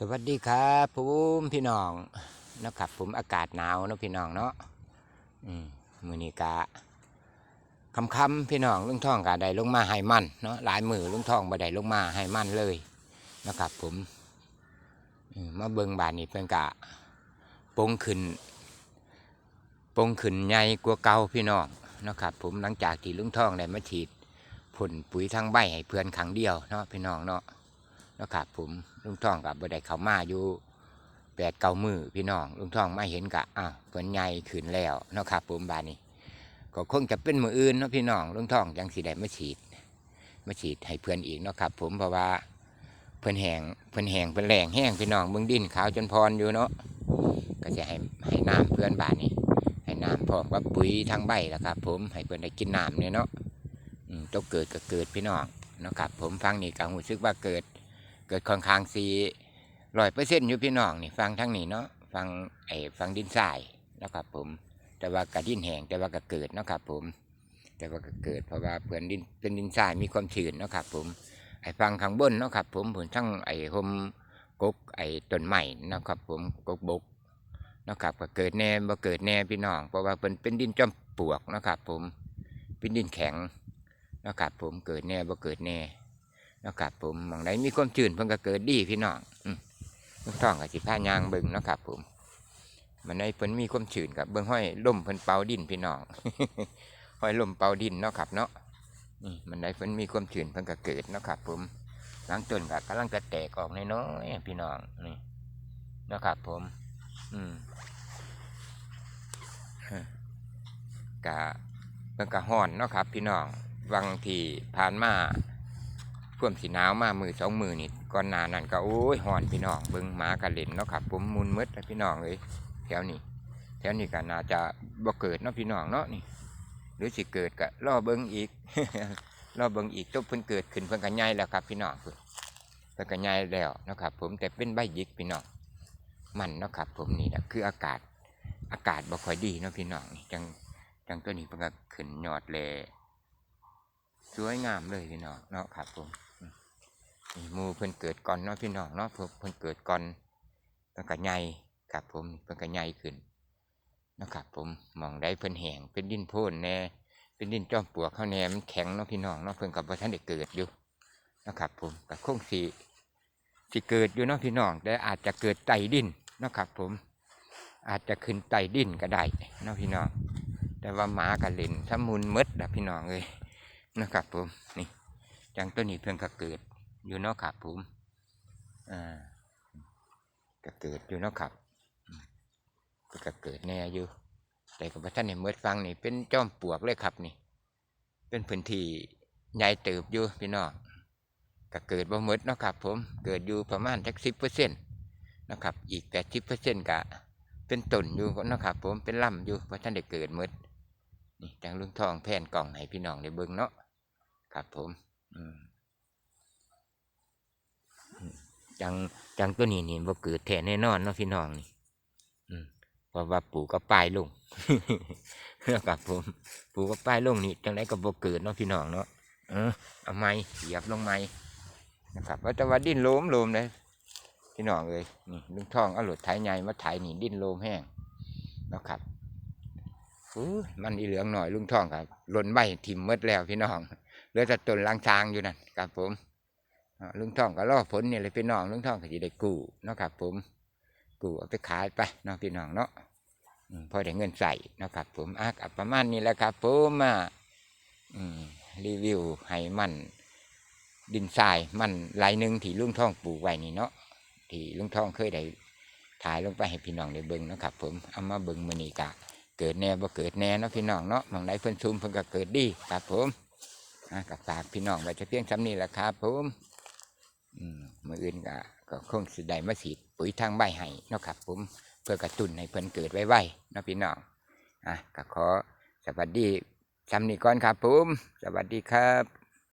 สวัสดีครับผมพี่น้องนะครับผมอากาศหนาวนะพี่น้องเนาะอืมมือนี้กะคำคำพี่น้องลุงทองกะได้ลงมาให้มันเนาะหลายมือลุงทองบ่ได้ลงมาให้มันเลยนะครับผมมาเบิ่งบานนี้เพิ่นกะปงขึ้นปงขึ้นใหญ่กว่าเก่าพี่น้องนะครับผมหลังจากที่ลุงทองได้มาฉีดผลปุ๋ยทางใบให้เพื่อนครั้งเดียวเนาะพี่น้องเนาะนะครับผม ลุงทองกับบ่ได้เข้ามาอยู่แปดเก้ามือพี่น้องลุงทองมาเห็นกะอ้าวเพิ่นใหญ่ขึ้นแล้วเนาะครับผมบานนี้ ก็คงจะเป็นมืออื่นเนาะพี่น้องลุงทองยังสิได้มาฉีดมาฉีดให้เพื่อนอีกเนาะครับ ผมเพราะว่าเพิ่อนแหงเพิ่อนแหงเพิ่อนแรงแห้งพี่น้องเบิ่งดินขาวจนพรอยู่เนาะก็จะให้ให้น้ำเพื่อนบานนี้ ให้น้ำพร้อมกับปุ๋ยทางใบแล้วครับ ผมให้เพื่อนได้กินน้ำเนี่ยเนาะต้องเกิดก็เกิดพี่น้องเนาะครับผมฟังนี่ก็รู้สึกว่าเกิด เกิดค่อนข้างสีร้อยเปอร์เซ็นต์อยู่พี่น้องนี่ฟังทั้งนี้เนาะฟังไอ้ฟังดินทรายนะครับ ผม แต่ว่ากระดินแห้งแต่ว่าก็เกิดนะครับ ผม แต่ว่าก็เกิดเพราะว่าเพื่อนดินเป็นดินทรายมีความชื้นนะครับ ผมไอ้ฟังข้างบนนะครับ ผมผลทั้งไอ้หมกกไอ้ต้นไม้นะครับ ผมกกบกนะครับก็เกิดแน่บ่เกิดแน่พี่น้องเพราะว่าเป็นเป็นดินจอมปลวกนะครับ ผมเป็นดินแข็งนะครับ ผมเกิดแน่บ่เกิดแน่ นะครับผมบางใดมีความจืดเพิ่นก็เกิดดีพี่น้องอืมลูกท้องกับสิผ้ายางเบิ่งนะครับผม มันในเพิ่นมีความจืดกับเบิ่งห้อยล่มเพิ่นเป่าดินพี่น้องห้อยล่มเป่าดินเนาะครับเนาะมันได้เพิ่นมีความจืดเพิ่นก็เกิดนะครับผมหลังต้นก็กำลังจะแตกออกน้อยๆพี่น้องนี่นะครับผม อืมกะเพิ่นก็ฮ้อนเนาะครับ พี่น้องวังที่ผ่านมา พ่วมสีหนาวมามือสองมือนี่ก่อนหนานั่นก็โอ้ยห่อนพี่น้องเบิ้งหมากระเล่นเนาะครับผมมุนมืดแล้วพี่น้องเลยแถวนี้แถวนี้ก็น่าจะบ่เกิดเนาะพี่น้องเนาะนี่ หรือสิเกิดก็รอเบิ้งอีกรอเบิ้งอีกตุ๊บเพิ่นเกิดขึ้นเพิ่นก็ใหญ่แล้วครับ พี่น้องเพิ่นเพิ่นก็ใหญ่แล้วเนาะครับ ผมแต่เป็นใบยิกพี่น้องมันเนาะครับ ผมนี่นะคืออากาศอากาศบ่ค่อยดีเนาะพี่น้องนี่จังจังตัวนี้เพิ่นก็ขึ้นยอดแล สวยงามเลยพี่น้องเนาะครับผมมูเพิ่นเกิดก่อนเนาะพี่น้องเนาะเพิ่นเกิดก่อนเพิ่นก็ใหญ่ครับผมเพิ่นก็ใหญ่ขึ้นนะครับผมมองได้เพิ่นแห้งเป็นดินโพนแน่เป็นดินจอมปลวกเขาแนมแข็งเนาะพี่น้องเนาะเพิ่นก็บ่ทันได้เกิดอยู่นะครับผมก็คงสิสิเกิดอยู่เนาะพี่น้องแต่อาจจะเกิดไตดินเนาะครับผม อาจจะขึ้นไตดินก็ได้เนาะพี่น้องแต่ว่าหมาก็เล่นถ้ามุนมดนะพี่น้องเอ้ย นะครับผมนี่จังตัวนี้เพิ่นก็เกิดอยู่นาะครับผมอ่าก็เกิดอยู่นาะครับอืมก็เกิดแน่อยู่ แต่กับท่านเนี่ยเมื่อฟังนี่เป็นจอมปลวกเลยครับนี่ เป็นพื้นที่ใหญ่เติบอยู่พี่น้องก็เกิดบ่มดเนะครับผมเกิดอยู่ประมาณสักสิบเปอร์เซ็นต์นะครับ อีกแปดสิบเปอร์เซ็นต์ก็เป็นต้นอยู่นะครับ ผมเป็นลำอยู่เพราะท่านได้เกิดหมดนี่จังลุงทองแผ่นกล่องให้พี่น้องได้เบิ่งเนาะ ครับผมจังจังตัวนี้นี่บ่เกิดแท้แน่นอนเนาะพี่น้องนี่เพราะว่าปู่ก็ป้ายลงนะครับผม ปู่ก็ป้ายลงนี่จังไดก็บ่เกิดเนาะพี่น้องเนาะเออเอาไม้เหยียบลงไม้นะครับว่าแต่ว่าดิ้นโลมโลมเลยพี่น้องเอ้ยนี่ลุงทองเอารถไถใหญ่มาไถนี่ดิ้นโลมแห้งนะครับมันอีเหลืองหน่อยลุงทองครับหล่นใบถิ่มหมดแล้วพี่น้อง ลือแต่ต้นลางช้างอยู่นั่นครับผมลุงทองก็รอผลนี่เลยพี่น้องลุงทองก็จะได้กู้เนาะครับ ผม กู้เอาไปขายไปเนาะพี่น้องเนาะพอได้เงินใส่เนาะครับ ผมอะกับประมาณนี้แหละครับ ผมอืมรีวิวให้มันดินทรายมันลายหนึ่งที่ลุงทองปลูกไว้นี่เนาะที่ลุงทองเคยได้ถ่ายลงไปให้พี่น้องได้เบิ่งนะครับ ผมเอามาเบิ่งมือนีกะ เกิดแน่บ่เกิดแน่เนาะพี่น้องเนาะบางไหนเพิ่นซุมเพิ่นก็เกิดดีครับผม อะกับฝากพี่น้องไว้จะเพียงซ้ำนี้แหละครับผมอืมมืออื่นก็ก็คงสิได้มาสีดปุ๋ยทางใบให้เนาะครับผมเพื่อกระตุ้นให้เพิ่นเกิดไวๆเนาะพี่น้องอะก็ขอสวัสดีซ้ำนี้ก่อนครับผม สวัสดีครับ